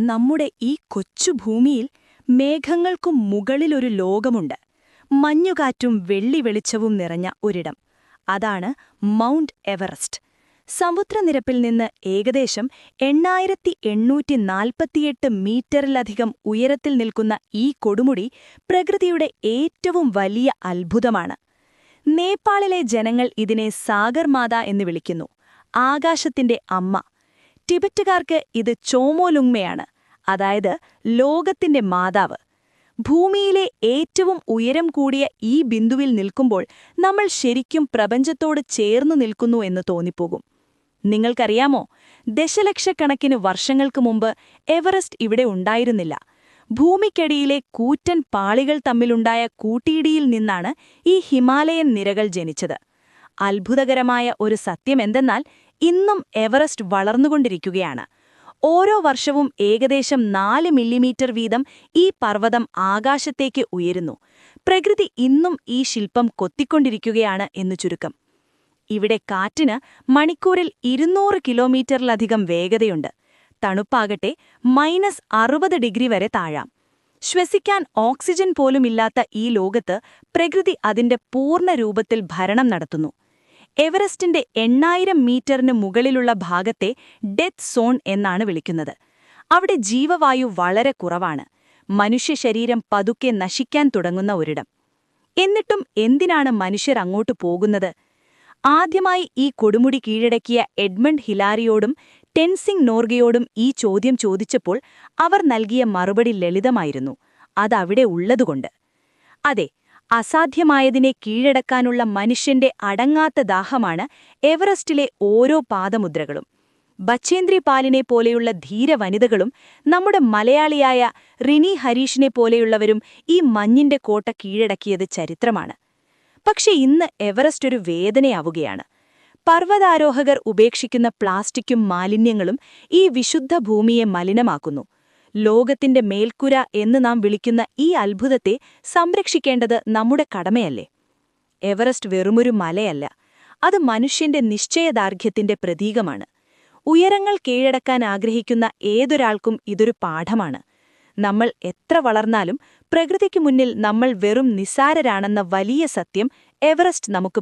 നമ്മുടെ ഈ കൊച്ചു ഭൂമിയിൽ മേഘങ്ങൾക്കും മുകളിലൊരു ലോകമുണ്ട്. മഞ്ഞുകാറ്റും വെള്ളി വെളിച്ചവും നിറഞ്ഞ ഒരിടം. അതാണ് മൗണ്ട് എവറസ്റ്റ്. സമുദ്രനിരപ്പിൽ നിന്ന് ഏകദേശം എണ്ണായിരത്തി എണ്ണൂറ്റി നാൽപ്പത്തിയെട്ട് മീറ്ററിലധികം ഉയരത്തിൽ നിൽക്കുന്ന ഈ കൊടുമുടി പ്രകൃതിയുടെ ഏറ്റവും വലിയ അത്ഭുതമാണ്. നേപ്പാളിലെ ജനങ്ങൾ ഇതിനെ സാഗർമാത എന്ന് വിളിക്കുന്നു. ആകാശത്തിന്റെ അമ്മ. ടിബറ്റുകാർക്ക് ഇത് ചോമോലുങ്മയാണ് അതായത് ലോകത്തിന്റെ മാതാവ്. ഭൂമിയിലെ ഏറ്റവും ഉയരം കൂടിയ ഈ ബിന്ദുവിൽ നിൽക്കുമ്പോൾ നമ്മൾ ശരിക്കും പ്രപഞ്ചത്തോട് ചേർന്നു നിൽക്കുന്നു എന്ന് തോന്നിപ്പോകും. നിങ്ങൾക്കറിയാമോ ദശലക്ഷക്കണക്കിന് വർഷങ്ങൾക്ക് മുമ്പ് എവറസ്റ്റ് ഇവിടെ ഉണ്ടായിരുന്നില്ല. ഭൂമിക്കടിയിലെ കൂറ്റൻ പാളികൾ തമ്മിലുണ്ടായ കൂട്ടിയിടിയിൽ നിന്നാണ് ഈ ഹിമാലയൻ നിരകൾ ജനിച്ചത്. അത്ഭുതകരമായ ഒരു സത്യം എന്തെന്നാൽ ഇന്നും എവറസ്റ്റ് വളർന്നുകൊണ്ടിരിക്കുകയാണ്. ഓരോ വർഷവും ഏകദേശം നാല് മില്ലിമീറ്റർ വീതം ഈ പർവതം ആകാശത്തേക്ക് ഉയരുന്നു. പ്രകൃതി ഇന്നും ഈ ശില്പം കൊത്തിക്കൊണ്ടിരിക്കുകയാണ് എന്നു ചുരുക്കം. ഇവിടെ കാറ്റിന് മണിക്കൂറിൽ ഇരുന്നൂറ് കിലോമീറ്ററിലധികം വേഗതയുണ്ട്. തണുപ്പാകട്ടെ മൈനസ് അറുപത് ഡിഗ്രി വരെ താഴാം. ശ്വസിക്കാൻ ഓക്സിജൻ പോലുമില്ലാത്ത ഈ ലോകത്ത് പ്രകൃതി അതിന്റെ പൂർണ രൂപത്തിൽ ഭരണം നടത്തുന്നു. എവറസ്റ്റിന്റെ എണ്ണായിരം മീറ്ററിന് മുകളിലുള്ള ഭാഗത്തെ ഡെത്ത് സോൺ എന്നാണ് വിളിക്കുന്നത്. അവിടെ ജീവവായു വളരെ കുറവാണ്. മനുഷ്യ ശരീരം പതുക്കെ നശിക്കാൻ തുടങ്ങുന്ന ഒരിടം. എന്നിട്ടും എന്തിനാണ് മനുഷ്യർ അങ്ങോട്ട് പോകുന്നത്? ആദ്യമായി ഈ കൊടുമുടി കീഴടക്കിയ എഡ്മണ്ട് ഹിലാരിയോടും ടെൻസിംഗ് നോർഗയോടും ഈ ചോദ്യം ചോദിച്ചപ്പോൾ അവർ നൽകിയ മറുപടി ലളിതമായിരുന്നു. അതവിടെ ഉള്ളതുകൊണ്ട്. അതെ അസാധ്യമായതിനെ കീഴടക്കാനുള്ള മനുഷ്യന്റെ അടങ്ങാത്ത ദാഹമാണ് എവറസ്റ്റിലെ ഓരോ പാദമുദ്രകളും. ബച്ചേന്ദ്രി പാലിനെ പോലെയുള്ള ധീര വനിതകളും നമ്മുടെ മലയാളിയായ റിനി ഹരീഷിനെ പോലെയുള്ളവരും ഈ മഞ്ഞിന്റെ കോട്ട കീഴടക്കിയത് ചരിത്രമാണ്. പക്ഷെ ഇന്ന് എവറസ്റ്റ് ഒരു വേദനയാവുകയാണ്. പർവതാരോഹകർ ഉപേക്ഷിക്കുന്ന പ്ലാസ്റ്റിക്കും മാലിന്യങ്ങളും ഈ വിശുദ്ധ ഭൂമിയെ മലിനമാക്കുന്നു. ലോകത്തിന്റെ മേൽക്കുര എന്ന് നാം വിളിക്കുന്ന ഈ അത്ഭുതത്തെ സംരക്ഷിക്കേണ്ടത് നമ്മുടെ കടമയല്ലേ? എവറസ്റ്റ് വെറുമൊരു മലയല്ല. അത് മനുഷ്യന്റെ നിശ്ചയദാർഢ്യത്തിന്റെ പ്രതീകമാണ്. ഉയരങ്ങൾ കീഴടക്കാൻ ആഗ്രഹിക്കുന്ന ഏതൊരാൾക്കും ഇതൊരു പാഠമാണ്. നമ്മൾ എത്ര വളർന്നാലും പ്രകൃതിക്ക് മുന്നിൽ നമ്മൾ വെറും നിസാരരാണെന്ന വലിയ സത്യം എവറസ്റ്റ് നമുക്ക്